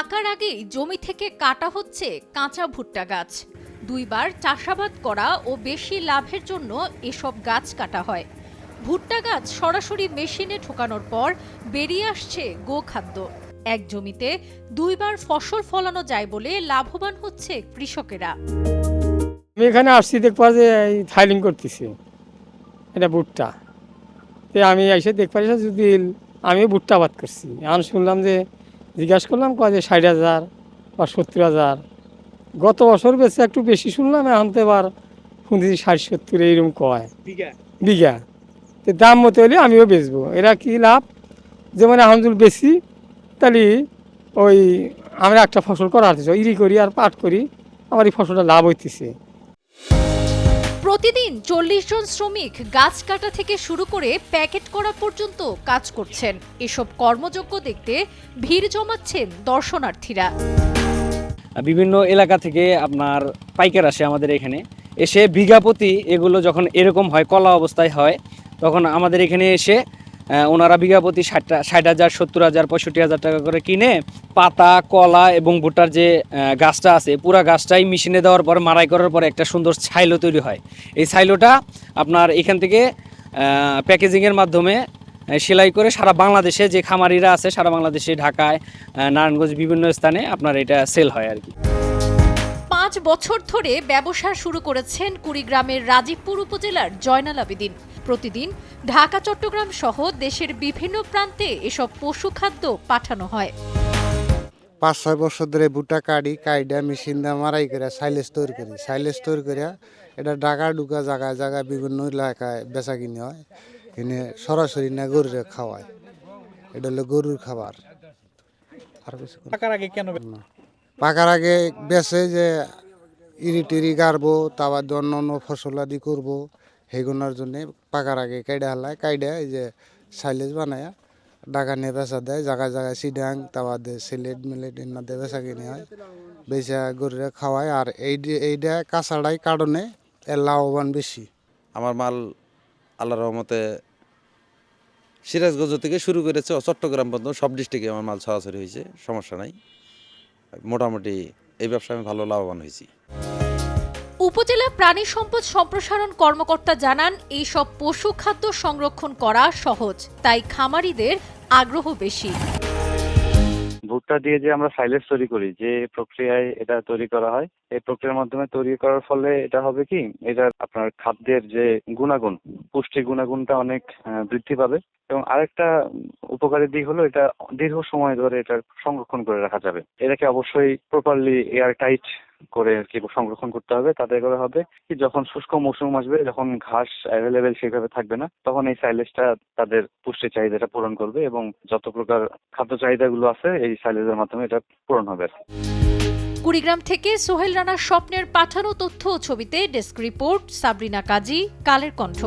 পাকার আগেই জমি থেকে কাটা হচ্ছে কাঁচা ভুট্টা গাছ। দুইবার চাষাবাদ করা ও বেশি লাভের জন্য এসব গাছ কাটা হয়। ভুট্টা গাছ সরাসরি মেশিনে ঢোকানোর পর বেরিয়ে আসছে গোখাদ্য। এক জমিতে দুইবার ফসল ফলানো যায় বলে লাভবান হচ্ছে কৃষকেরা। আমি এখানে আসছি, দেখবা যে ফাইলিং করতেছি। এটা ভুট্টা। তো আমি এসে দেখতে যদি আমি ভুট্টা আবাদ করছি আমি শুনলাম যে জিজ্ঞাসা করলাম কয় যে ষাট হাজার বা সত্তর হাজার। গত বছর বেশি একটু বেশি শুনলাম এখন তো এবার শুনতেছি ষাট সত্তর এইরকম কয়। বিঘা? তো দাম মতো হলে আমিও বেচবো। এরা কি লাভ? যেমন এখন যদি বেশি তাহলে ওই আমরা একটা ফসল করা হতেছে ইরি করি আর পাট করি আমার এই ফসলটা লাভ হইতেছে। প্রতিদিন চল্লিশ জন শ্রমিক গাছ কাটা থেকে শুরু করে প্যাকেট করা পর্যন্ত কাজ করছেন। এসব কর্মযোগ্য দেখতে ভিড় জমাচ্ছেন দর্শনার্থীরা। বিভিন্ন এলাকা থেকে আপনার পাইকার আসে আমাদের এখানে। এসে বিঘাপতি এগুলো যখন এরকম হয়, কলা অবস্থায় হয়, তখন আমাদের এখানে এসে ওনারা বিঘা প্রতি ষাট ষাট হাজার, সত্তর হাজার, পঁয়ষট্টি হাজার টাকা করে কিনে পাতা, কলা এবং ভুট্টার যে গাছটা আছে, পুরা গাছটাই মেশিনে দেওয়ার পর মারাই করার পর একটা সুন্দর ছাইলো তৈরি হয়। এই ছাইলোটা আপনার এখান থেকে প্যাকেজিংয়ের মাধ্যমে সেলাই করে সারা বাংলাদেশে যে খামারিরা আছে, সারা বাংলাদেশে, ঢাকায় নারায়ণগঞ্জ বিভিন্ন স্থানে আপনার এটা সেল হয় আর কি। পাঁচ বছর ধরে ব্যবসা শুরু করেছেন কুড়িগ্রামের রাজীবপুর উপজেলার জয়নাল আবেদিন। প্রতিদিন ঢাকা চট্টগ্রাম সহ দেশের বিভিন্ন প্রান্তে এসব পশু খাদ্য পাঠানো হয়। পাঁচ ছয় বছর ধরে বুটা কাটি কাইডা মেশিন দিয়ে মারাই করে সাইলেজ তৈরি করি। সাইলেজ তৈরি করে এটা ঢাকা ঢুকা জায়গায় জায়গায় বিভিন্ন এলাকায় বেচা কিনে হয়। কিনে সরাসরি না গরুরে খাওয়ায়। এটা হলো গরুর খাবার। আর কিছু পাকার আগে কেন পাকার আগে বেছে যে ইরি টিরি গাড়বো তারপর অন্য অন্য ফসল আদি করব। সেগুলোর জন্য পাকার আগে কাইডা হালায়, কাইডা এই যে সাইলেজ বানায় ডাকা নিয়ে বেচা দেয় জায়গায় জায়গায় সিডাং, তারপর দিয়ে সিলেট মিলেট এনা দিয়ে বেচা কিনে হয়, বেচা গরুরে খাওয়ায়। আর এই এইটা কাঁচাটাই কারণে এর লাভবান বেশি। আমার মাল আল্লাহ রহমতে সিরাজগঞ্জ থেকে শুরু করেছে চট্টগ্রাম পর্যন্ত সব ডিস্ট্রিক্টে আমার মাল ছড়াছড়ি হয়েছে, সমস্যা নাই। মোটামুটি এই ব্যবসায় আমি ভালো লাভবান হয়েছি। উপজেলা প্রাণী সম্পদ সম্প্রসারণ কর্মকর্তা জানান, এইসব পশু খাদ্য সংরক্ষণ করা সহজ, তাই খামারিদের আগ্রহ বেশি। ভুট্টা দিয়ে যে আমরা সাইলেজ তৈরি করি, যে প্রক্রিয়ায় এটা তৈরি করা হয়, এই প্রক্রিয়ার মাধ্যমে তৈরি করার ফলে এটা হবে কি, এটা আপনার খাদ্যের যে গুণাগুণ পুষ্টি গুণাগুণটা অনেক বৃদ্ধি পাবে। এবং আরেকটা উপকারী দিক হলো এটা দীর্ঘ সময় ধরে এটা সংরক্ষণ করে রাখা যাবে। এটাকে অবশ্যই প্রপারলি এয়ার টাইট করে আর কি সংরক্ষণ করতে হবে, তাতে করে হবে কি যখন শুষ্ক মৌসুম আসবে, যখন ঘাস অ্যাভেলেবেল সেভাবে থাকবে না, তখন এই সাইলেজটা তাদের পুষ্টি চাহিদাটা পূরণ করবে এবং যত প্রকার খাদ্য চাহিদাগুলো আছে, এই সাইলেজের মাধ্যমে এটা পূরণ হবে। কুড়িগ্রাম থেকে সোহেল রানার স্বপ্নের পাঠানো তথ্য ছবিতে ডেস্ক রিপোর্ট, সাবরিনা কাজী, কালের কণ্ঠ